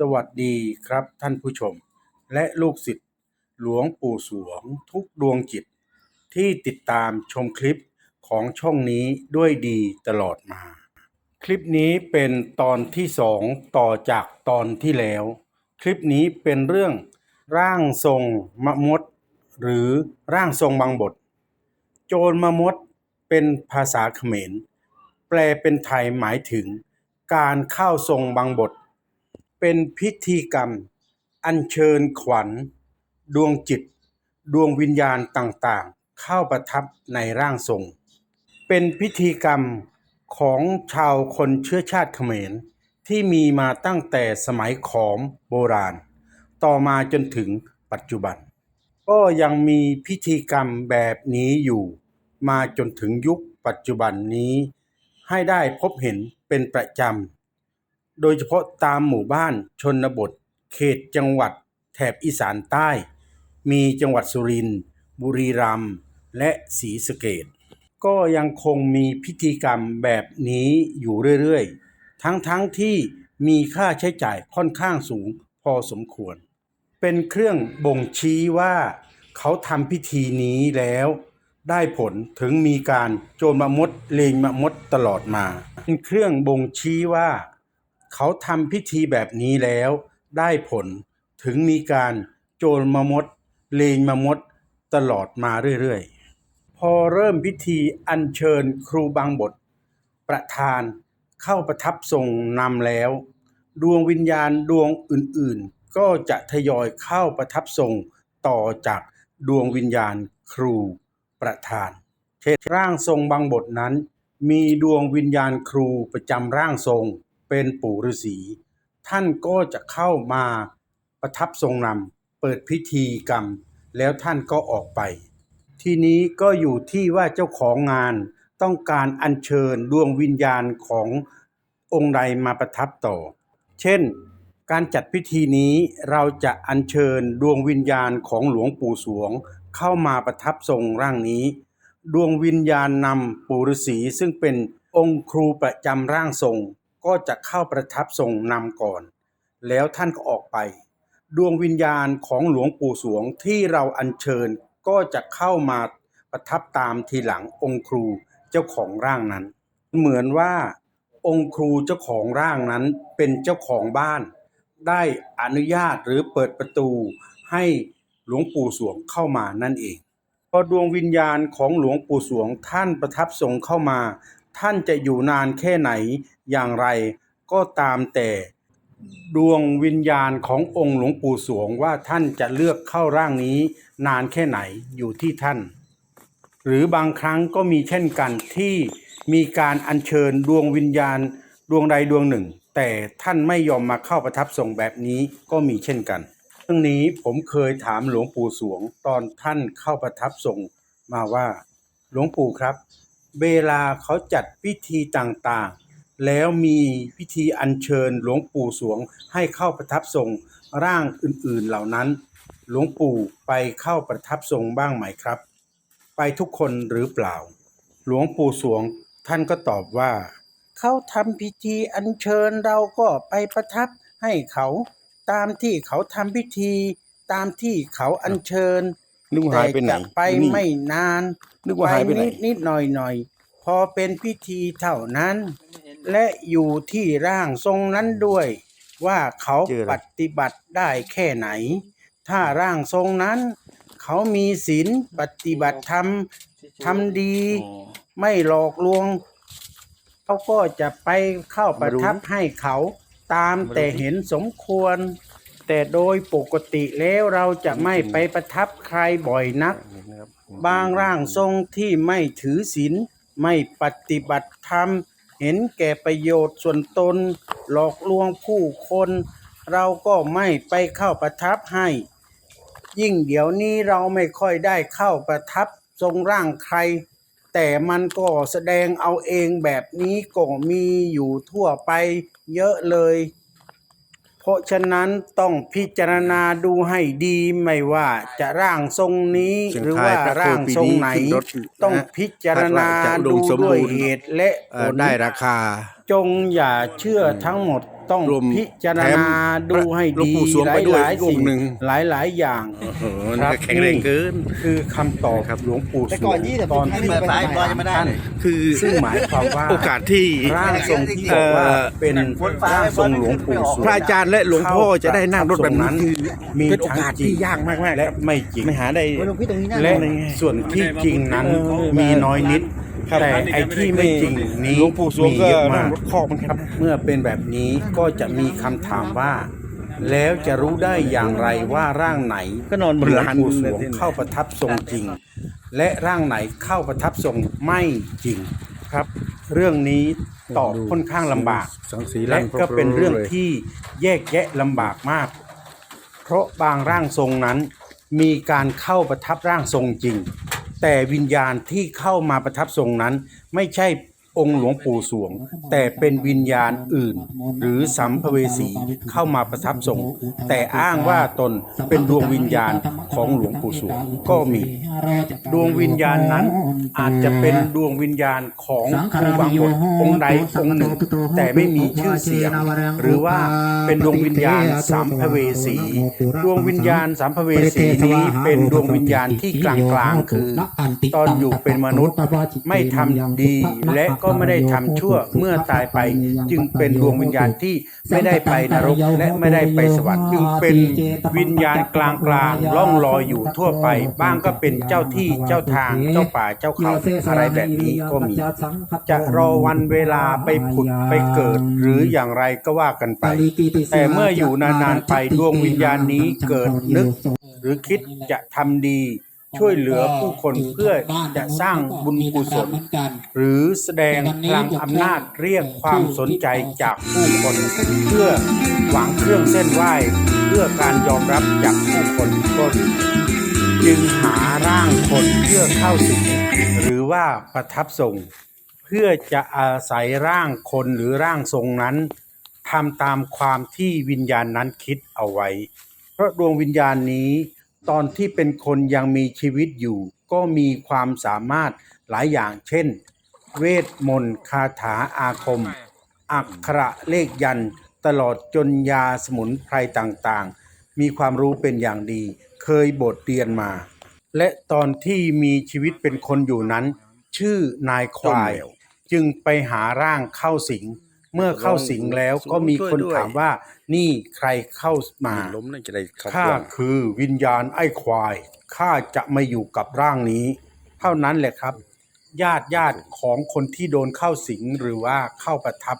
สวัสดีครับท่านผู้ชม และลูกศิษย์หลวงปู่สวงทุกดวงจิต ที่ติดตามชมคลิปของช่องนี้ด้วยดีตลอดมา คลิปนี้เป็นตอนที่สองต่อจากตอนที่แล้ว คลิปนี้เป็นเรื่องร่างทรงมะมด หรือร่างทรงบางบท โจรมมดเป็นภาษาเขมร แปลเป็นไทยหมายถึง การเข้าทรงบางบท เป็นพิธีกรรม อัญเชิญขวัญ ดวงจิต ดวงวิญญาณต่างๆ เข้าประทับในร่างทรง เป็นพิธีกรรมของชาวคนเชื้อชาติเขมร ที่มีมาตั้งแต่สมัยขอมโบราณ ต่อมาจนถึงปัจจุบัน ก็ยังมีพิธีกรรมแบบนี้อยู่ มาจนถึงยุคปัจจุบันนี้ ให้ได้พบเห็นเป็นประจำ โดยเฉพาะตามหมู่บ้านชนบท เขตจังหวัดแถบอีสานใต้ มีจังหวัดสุรินทร์บุรีรัมย์และศรีสะเกษก็ยังคงมีพิธีกรรมแบบนี้อยู่เรื่อยๆ ทั้งๆทที่มีค่าใช้จ่ายค่อนข้างสูงพอสมควร เป็นเครื่องบ่งชี้ว่าเขาทำพิธีนี้แล้วได้ผลถึงมีการโจรมามดเลงมามดตลอดมา เป็นเครื่องบ่งชี้ว่า เขาทำพิธีแบบนี้แล้วได้ผลถึงมีการโจรมมดเลงมมดตลอดมาเรื่อยๆ พอเริ่มพิธีอัญเชิญครูบางบท ประธานเข้าประทับทรงนำแล้ว ดวงวิญญาณดวงอื่นๆ ก็จะทยอยเข้าประทับทรงต่อจากดวงวิญญาณครูประธาน เช่นร่างทรงบางบทนั้น มีดวงวิญญาณครูประจำร่างทรง เป็นปู่ฤาษีท่านก็จะเข้ามาประทับทรงนำเปิดพิธีกรรม แล้วท่านก็ออกไป ทีนี้ก็อยู่ที่ว่าเจ้าของงานต้องการอัญเชิญดวงวิญญาณขององค์ใดมาประทับต่อ เช่น การจัดพิธีนี้เราจะอัญเชิญดวงวิญญาณของหลวงปู่สวง เข้ามาประทับทรงร่างนี้ ดวงวิญญาณนำปู่ฤาษีซึ่งเป็นองค์ครูประจำร่างทรง ก็จะเข้าประทับทรงนำก่อน แล้วท่านก็ออกไป ดวงวิญญาณของหลวงปู่สวงที่เราอัญเชิญก็จะเข้ามาประทับตามทีหลังองค์ครูเจ้าของร่างนั้น เหมือนว่าองค์ครูเจ้าของร่างนั้นเป็นเจ้าของบ้าน ได้อนุญาตหรือเปิดประตูให้หลวงปู่สวงเข้ามานั่นเองพอดวงวิญญาณของหลวงปู่สวงท่านประทับทรงเข้ามา ท่านจะอยู่นานแค่ไหนอย่างไร ก็ตามแต่ดวงวิญญาณขององค์หลวงปู่สวงว่าท่านจะเลือกเข้าร่างนี้นานแค่ไหนอยู่ที่ท่าน หรือบางครั้งก็มีเช่นกันที่มีการอัญเชิญดวงวิญญาณดวงใดดวงหนึ่ง แต่ท่านไม่ยอมมาเข้าประทับทรงแบบนี้ก็มีเช่นกันเรื่องนี้ผมเคยถามหลวงปู่สวงตอนท่านเข้าประทับทรงมาว่า หลวงปู่ครับ เวลาเขาจัดพิธีต่างๆ แล้วมีพิธีอัญเชิญหลวงปู่สวงให้เข้าประทับทรงร่างอื่นๆเหล่านั้น หลวงปู่ไปเข้าประทับทรงบ้างไหมครับ ไปทุกคนหรือเปล่า หลวงปู่สวงท่านก็ตอบว่า เขาทำพิธีอัญเชิญเราก็ไปประทับให้เขา ตามที่เขาทำพิธี ตามที่เขาอัญเชิญ นึกว่าหายไปไหนแต่จะไปนี่ ไม่นานนึกว่าหายไปไหน นิดนิดหน่อยหน่อยพอเป็นพิธีเท่านั้น และอยู่ที่ร่างทรงนั้นด้วย ว่าเขาเจออะไร ปฏิบัติได้แค่ไหน ถ้าร่างทรงนั้น เขามีศีลปฏิบัติธรรมทำดี ไม่หลอกลวง เขาก็จะไปเข้าประทับให้เขาตามแต่เห็นสมควร แต่โดยปกติแล้วเราจะไม่ไปประทับใครบ่อยนัก บางร่างทรงที่ไม่ถือศีลไม่ปฏิบัติธรรม เห็นแก่ประโยชน์ส่วนตน หลอกลวงผู้คน เราก็ไม่ไปเข้าประทับให้ ยิ่งเดี๋ยวนี้เราไม่ค่อยได้เข้าประทับทรงร่างใคร แต่มันก็แสดงเอาเองแบบนี้ก็มีอยู่ทั่วไปเยอะเลย เพราะฉะนั้นต้องพิจารณาดูให้ดีไม่ว่าจะร่างทรงนี้เชียงหรือคาว่ายพระครูร่างทรงไหนปีนี้ขึ้นรถต้องนะพิจารณาคาดว่าจะอุดดูมสมบูด้วยรณ์เหตุและผเอ่อลได้ราคา จงอย่าเชื่อทั้งหมด ต้องรวมพิจารแถมณาดูให้หลวงดีปู่สวงหไปด้วยลายอีกๆองค์สิ่งหนึ่งหลายๆอย่างโอ้โหครับแข็งแรงเกินคือคำตอบหลวงปู่แต่สก่วองนยี่สิบตอนปีที่ที่มาเปิดสายบอลยังไม่ได้ท่านคือซึ่งหมายความว่าโอกาสที่ร่างทรงที่บอกว่าเป็นร่างทรงหลวงปู่สวงพระอาจารย์และหลวงพ่อจะได้นั่งรถแบบนั้นคือมีเป็นโอกาสที่ยากมากๆและไม่จริงไม่หาได้โอ้ยหลวงพี่ตรงนี้น่าและเลยส่วนที่จริงนั้นมีน้อยนิด แต่ไอ้ที่ไม่จริงนี้หลวงปู่สวงมีก็เยอะนั่มางก รถคอกเหมันครับ เมื่อเป็นแบบนี้ก็จะมีคำถามว่า แล้วจะรู้ได้อย่างไรว่าร่างไหนก็นอนบนหลวงลานปู่สวงเข้าประทับทรงจริง และร่างไหนเข้าประทับทรงไม่จริงครับ เรื่องนี้ตอบค่อนข้างลำบากสังสีและร่างก็เป็นเรื่องลยที่แยกแยะลำบากมาก เพราะบางร่างทรงนั้น มีการเข้าประทับร่างทรงจริง แต่วิญญาณที่เข้ามาประทับทรงนั้น ไม่ใช่ องค์หลวงปู่สวง แต่เป็นวิญญาณอื่น หรือสัมภเวสีเข้ามาประทับทรงแต่อ้างว่าตนเป็นดวงวิญญาณของหลวงปู่สวงก็มี ดวงวิญญาณนั้นอาจจะเป็นดวงวิญญาณของครูบางบทองค์ใดองค์หนึ่ง แต่ไม่มีชื่อเสียง หรือว่าเป็นดวงวิญญาณสามภเวสีดวงวิญญาณสามภเวสีนี้เป็นดวงวิญญาณที่กลางๆคือ ตอนอยู่เป็นมนุษย์ไม่ทำดีและก็ไม่ได้ทำชั่วเมื่อตายไปจึงเป็นดวงวิญญาณที่ไม่ได้ไปนรกและไม่ได้ไปสวรรค์จึงเป็นวิญญาณกลางๆล่องลอยอยู่ทั่วไป บ้างก็เป็นเจ้าที่เจ้าทางเจ้าป่าเจ้าเขาอะไรแบบนี้ก็มี จะรอวันเวลาไปผุดไปเกิด หรืออย่างไรก็ว่ากันไป แต่เมื่ออยู่นานๆไปดวงวิญญาณนี้เกิดนึก หรือคิดจะทำดี ช่วยเหลือผู้คนเพื่อจะสร้างบุญกุศลหรือแสดงพลังอำนาจเรียกความสนใจจากผู้คน เพื่อหวังเครื่องเส้นไหว้เพื่อการยอมรับจากผู้คนก็ดีจึงหาร่างคนเพื่อเข้าสิงหรือว่าประทับทรงเพื่อจะอาศัยร่างคนหรือร่างทรงนั้นทำตามความที่วิญญาณนั้นคิดเอาไว้ เพราะดวงวิญญาณนี้ ตอนที่เป็นคนยังมีชีวิตอยู่ ก็มีความสามารถหลายอย่าง เช่น เวทมนต์คาถาอาคม อักขระเลขยันตลอดจนยาสมุนไพรต่างๆ มีความรู้เป็นอย่างดี เคยบทเรียนมา และตอนที่มีชีวิตเป็นคนอยู่นั้น ชื่อนายควาย จึงไปหาร่างเข้าสิง เมื่อเข้าสิงแล้วก็มีคนถามว่า นี่ใครเข้ามาล้มน่าจะได้เข้าข้าร่วงคือวิญญาณไอ้ควายข้าจะไม่อยู่กับร่างนี้ เท่านั้นแหละครับ ญาติญาติของคนที่โดนเข้าสิงหรือว่าเข้าประทับ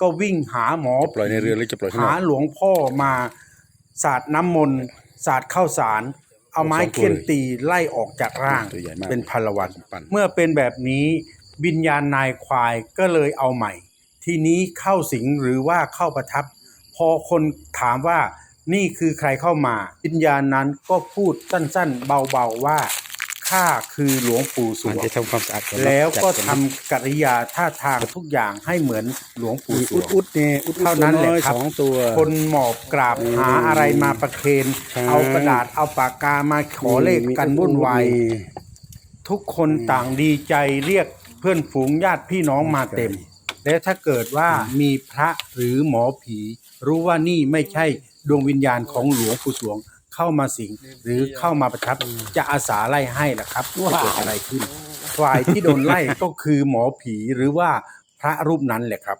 ก็วิ่งหาหมอปล่อยในเรือหรือจะปล่อยข้างนหาอกหลวงพ่อมาสาดน้ำมนต์สาดข้าวสารเอาไม้เคี่ยนตีไล่ออกจากร่างตัวใหญ่มากเป็นพลวันปั่นเมื่อเป็นแบบนี้วิญญาณนายควายก็เลยเอาใหม่ ทีนี้เข้าสิงหรือว่าเข้าประทับ พอคนถามว่านี่คือใครเข้ามาวิญญาณนั้นก็พูดสั้นๆ เบาๆว่าข้าคือหลวงปู่สมันวงจะทำความสะอาดอนนะแล้วก็จัดทำกริยาท่าทางทุกอย่างให้เหมือนหลวงปู่มีสอุวดงอุดๆเนี่ยอุดๆเท่านั้นแหละตัวอยครับสองตัวคนหมอบกราบหาอะไรมาประเคนใช่เอากระดาษเอาปากกามาขอเลขกันวุ่นวายทุกคนต่างดีใจเรียกเพื่อนฝูงญาติพี่น้องมาเต็ม และถ้าเกิดว่ามีพระหรือหมอผี รู้ว่านี่ไม่ใช่ดวงวิญญาณของหลวงปู่สวงเข้ามาสิงหรือเข้ามาประทับจะอาสาไล่ให้ล่ะครับว่าเกิดอะไรขึ้นฝ่ายที่โดนไล่ก็คือหมอผีหรือว่าพระรูปนั้นแหละครับ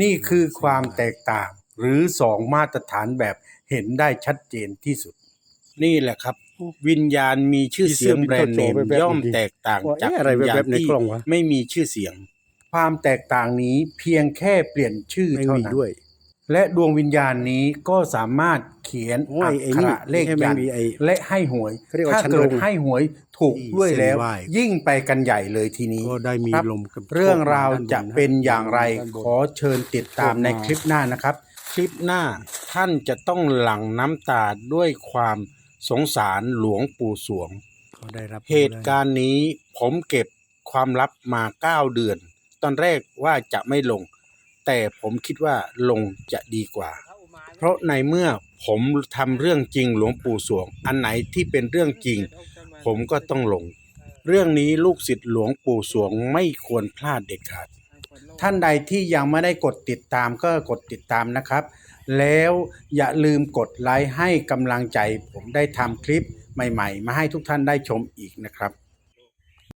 นี่คือความแตกต่างหรือสองมาตรฐานแบบเห็นได้ชัดเจนที่สุด นี่แหละครับ วิญญาณมีชื่อเสียงแบรนด์เนมย่อมแตกต่างว่าจากเอ๊ะอะไรวิญญาแบณบๆในที่กล้องวะไม่มีชื่อเสียง ความแตกต่างนี้เพียงแค่เปลี่ยนชื่อไม่เท่ามีนั้นด้วย และดวงวิญญาณนี้ก็สามารถเขียนโอ้อัยกไอ้ขนี่ระเลขไม่ใช่ยันไม่มีไอ้และให้หวยเขาเรียกว่าถ้าชั้นเกิดลงให้หวยถูกด้วยแล้วเส้นไหว้ยิ่งไปกันใหญ่เลยทีนี้ก็ได้มีครับลมกับเรื่องราวจะเป็นอย่างไรด้านบนขอเชิญติดตามในคลิปหน้านะครับ คลิปหน้าท่านจะต้องหลั่งน้ำตาด้วยความสงสารหลวงปู่สวงก็ได้รับเหตุการณ์นี้ผมเก็บความลับมาเก้าเดือน ตอนแรกว่าจะไม่ลง แต่ผมคิดว่าลงจะดีกว่า เพราะในเมื่อผมทำเรื่องจริงหลวงปู่สวง อันไหนที่เป็นเรื่องจริง ผมก็ต้องลง เรื่องนี้ลูกศิษย์หลวงปู่สวงไม่ควรพลาดเด็ดขาดท่านใดที่ยังไม่ได้กดติดตามก็กดติดตามนะครับ แล้วอย่าลืมกดไลค์ให้กำลังใจ ผมได้ทำคลิปใหม่ ๆ มาให้ทุกท่านได้ชมอีกนะครับ